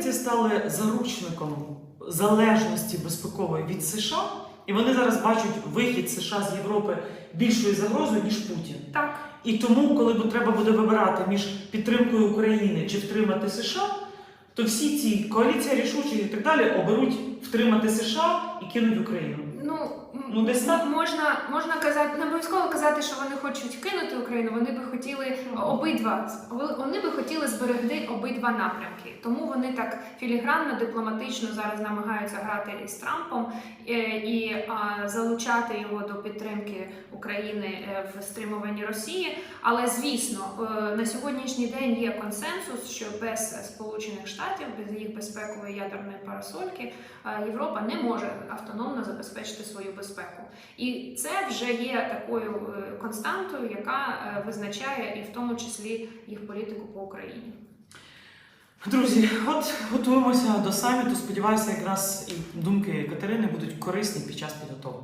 європейці стали заручником залежності безпекової від США, і вони зараз бачать вихід США з Європи більшою загрозою, ніж Путін. Так. І тому, коли треба буде вибирати між підтримкою України чи втримати США, то всі ці коаліція рішучих і так далі оберуть втримати США і кинуть Україну. Ну, Ну, десь так. можна, можна казати, не обов'язково казати, що вони хочуть кинути Україну. Вони би хотіли обидва вони би хотіли зберегти обидва напрямки. Тому вони так філігранно, дипломатично зараз намагаються грати із Трампом е, і залучати його до підтримки України е, в стримуванні Росії. Але звісно, е, на сьогоднішній день є консенсус, що без Сполучених Штатів, без їх безпекової ядерної парасольки, Європа не може автономно забезпечити свою безпеку. І це вже є такою константою, яка визначає і в тому числі їх політику по Україні. Друзі, от готуємося до саміту. Сподіваюся, якраз і думки Катерини будуть корисні під час підготовки.